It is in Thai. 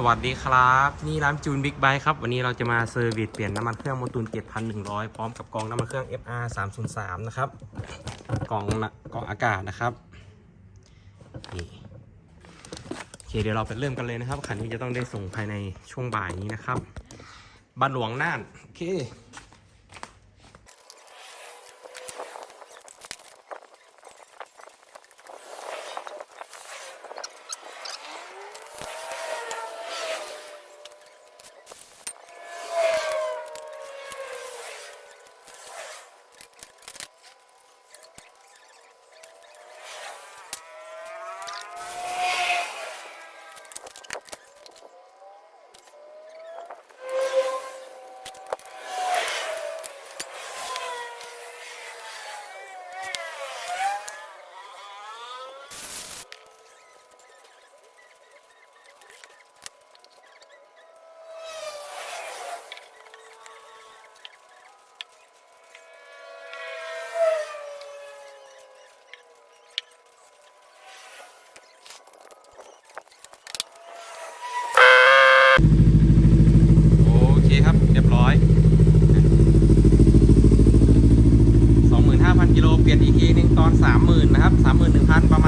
สวัสดีครับ นี่ร้านจูนบิ๊กไบค์ครับ วันนี้เราจะมาเซอร์วิสเปลี่ยนน้ำมันเครื่องโมตูน7,100 พร้อมกับกองน้ำมันเครื่อง FR 303นะครับกองนะกองอากาศนะครับนี่โอเคเดี๋ยวเราไปเริ่มกันเลยนะครับคันนี้จะต้องได้ส่งภายในช่วงบ่ายนี้นะครับบ้านหลวงน่านโอเค โอเคครับ เรียบร้อย 25,000กิโลเปลี่ยนอีกทีนึงตอน 30,000 นะครับ 31,000 ประมาณ